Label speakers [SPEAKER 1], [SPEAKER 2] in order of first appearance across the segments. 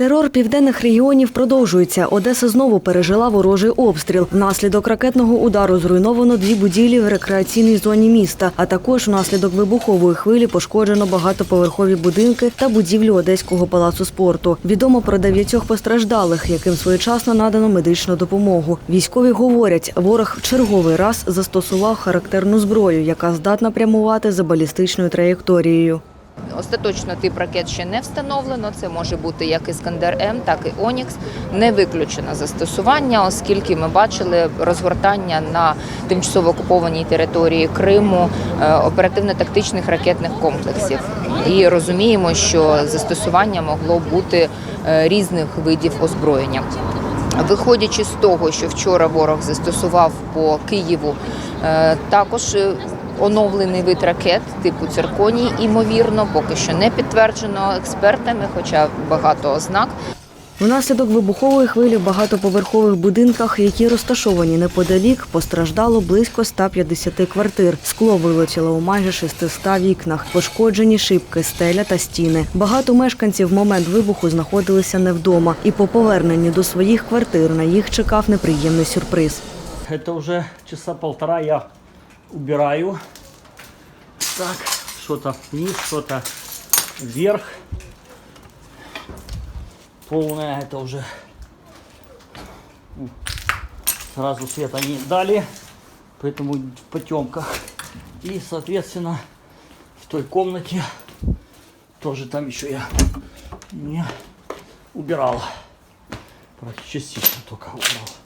[SPEAKER 1] Терор південних регіонів продовжується. Одеса знову пережила ворожий обстріл. Внаслідок ракетного удару зруйновано дві будівлі в рекреаційній зоні міста. А також внаслідок вибухової хвилі пошкоджено багатоповерхові будинки та будівлю Одеського палацу спорту. Відомо про дев'ятьох постраждалих, яким своєчасно надано медичну допомогу. Військові говорять, ворог в черговий раз застосував характерну зброю, яка здатна прямувати за балістичною траєкторією.
[SPEAKER 2] Остаточно тип ракет ще не встановлено. Це може бути як Іскандер М, так і Онікс. Не виключено застосування, оскільки ми бачили розгортання на тимчасово окупованій території Криму е, оперативно-тактичних ракетних комплексів. І розуміємо, що застосування могло бути е, різних видів озброєння. Виходячи з того, що вчора ворог застосував по Києву, е, також оновлений вид ракет типу цирконій, імовірно, поки що не підтверджено експертами, хоча багато ознак.
[SPEAKER 1] Внаслідок вибухової хвилі в багатоповерхових будинках, які розташовані неподалік, постраждало близько 150 квартир. Скло вилетіло у майже 600 вікнах, пошкоджені шибки, стеля та стіни. Багато мешканців в момент вибуху знаходилися не вдома, і по поверненні до своїх квартир на їх чекав неприємний сюрприз.
[SPEAKER 3] Это уже часа полтора я убираю. Так, что-то вниз, что-то вверх. Полное это уже. М, Сразу света не дали, поэтому в потемках. И, соответственно, в той комнате тоже там еще я не убирал. Правда, Частично только убрал.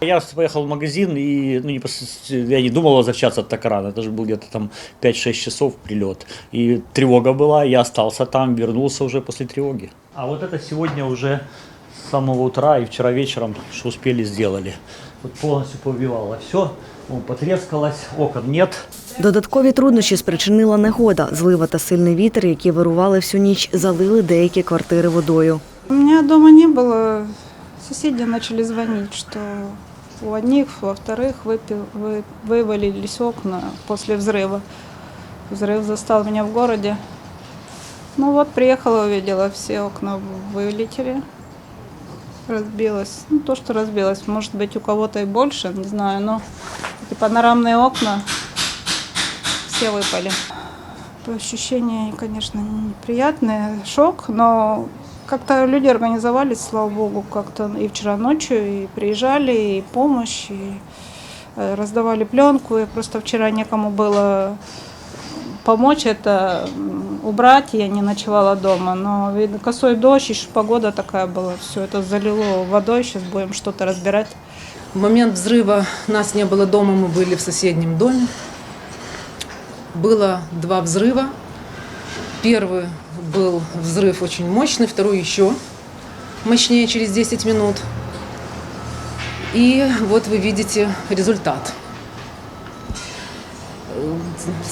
[SPEAKER 3] Я поехал в магазин и ну, не пос- я не думал возвращаться так рано. Это же был где-то там 5-6 часов прилет. И тревога была, я остался там, вернулся уже после тревоги. А вот это сегодня уже с самого утра и вчера вечером, что успели, сделали. Вот полностью повивало все, потрескалось, окон нет.
[SPEAKER 1] Додаткові труднощі спричинила негода. Злива та сильний вітер, які вирували всю ніч, залили деякі квартири водою.
[SPEAKER 4] У меня дома не было. Соседи начали звонить, что у одних, во вторых выпил- вы- вывалились окна после взрыва. Взрыв застал меня в городе. Ну вот, приехала, увидела, все окна вылетели. Разбилось. Ну, то, что разбилось, может быть, у кого-то и больше, не знаю, но эти панорамные окна все выпали. Ощущения, конечно, неприятные, шок, но как-то люди организовались, слава богу, как-то и вчера ночью, и приезжали, и помощь, и э, раздавали пленку. И просто вчера некому было помочь это убрать, я не ночевала дома. Но видно, косой дождь, еще погода такая была, все это залило водой, сейчас будем что-то разбирать.
[SPEAKER 5] В момент взрыва нас не было дома, мы были в соседнем доме. Было два взрыва. Первый был взрыв очень мощный, второй еще мощнее через 10 минут. И вот вы видите результат.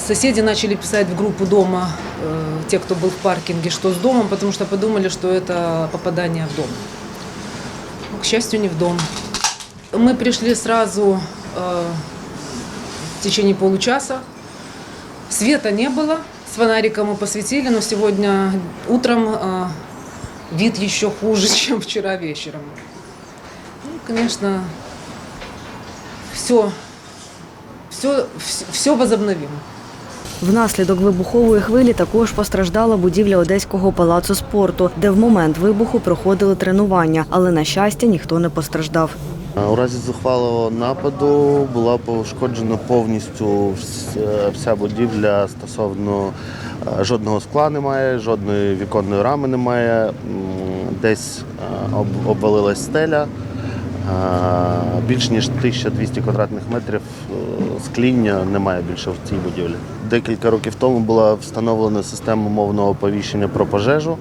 [SPEAKER 5] Соседи начали писать в группу дома, э, те, кто был в паркинге, что с домом, потому что подумали, что это попадание в дом. Ну, К счастью, не в дом. Мы пришли сразу э, в течение получаса. Света не было, с фонариком мы посветили, но сегодня утром вид еще хуже, чем вчера вечером. Ну, конечно, все, все, все возобновимо.
[SPEAKER 1] Внаслідок вибухової хвилі також постраждала будівля Одеського палацу спорту, де в момент вибуху проходили тренування, але на щастя ніхто не постраждав.
[SPEAKER 6] У разі зухвалого нападу була пошкоджена повністю е, вся будівля стосовно е, жодного скла немає, жодної віконної рами немає. Десь е, обвалилась стеля. Е, Більш ніж 1200 квадратних метрів е, скління немає більше в цій будівлі. Декілька років тому була встановлена система мовного оповіщення про пожежу,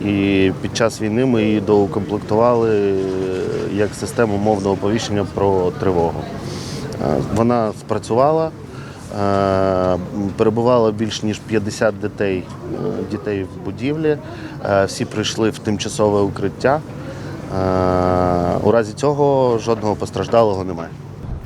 [SPEAKER 6] і під час війни ми її доукомплектували е, як систему мовного оповіщення про тривогу. Е, Вона спрацювала. е, Перебувало більш ніж 50 дітей, дітей в будівлі. Всі прийшли в тимчасове укриття. У разі цього жодного постраждалого немає.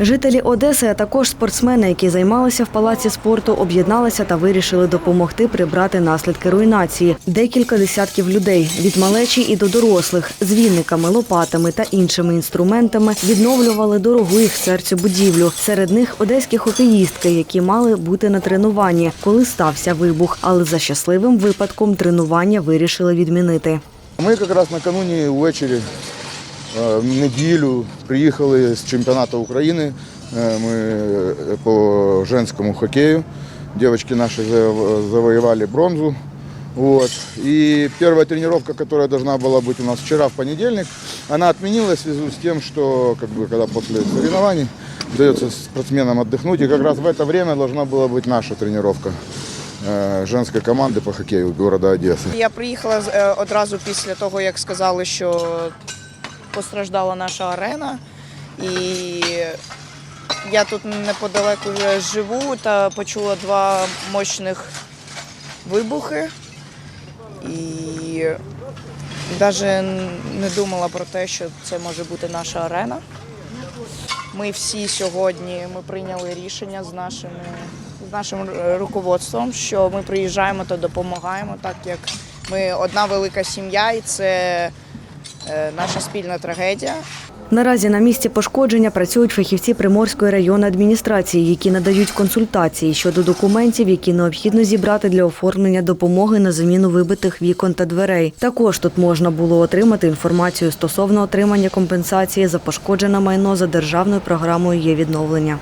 [SPEAKER 1] Жителі Одеси, а також спортсмени, які займалися в палаці спорту, об'єдналися та вирішили допомогти прибрати наслідки руйнації. Декілька десятків людей від малечі і до дорослих з віниками, лопатами та іншими інструментами відновлювали дорогу їх серцю будівлю. Серед них одеські хокеїстки, які мали бути на тренуванні, коли стався вибух. Але за щасливим випадком тренування вирішили відмінити.
[SPEAKER 7] Ми якраз накануні ввечері в неділю приїхали з чемпіонату України. Е, Ми е, по женському хокею. Девочки наши заво- завоевали бронзу. Вот. И первая тренировка, которая должна была быть у нас вчера в понедельник, она отменилась в связи с тем, что как бы, когда после соревнований дается спортсменам отдохнуть. И как раз в это время должна была быть наша тренировка э, женской команды по хоккею города Одессы.
[SPEAKER 8] Я приїхала з- е, одразу після того, як сказали, що постраждала наша арена. І я тут неподалеку живу та почула два мощних вибухи. І навіть не думала про те, що це може бути наша арена. Ми всі сьогодні ми прийняли рішення з нашими з нашим руководством, що ми приїжджаємо та допомагаємо, так як ми одна велика сім'я, і це наша спільна трагедія.
[SPEAKER 1] Наразі на місці пошкодження працюють фахівці Приморської районної адміністрації, які надають консультації щодо документів, які необхідно зібрати для оформлення допомоги на заміну вибитих вікон та дверей. Також тут можна було отримати інформацію стосовно отримання компенсації за пошкоджене майно за державною програмою є відновлення.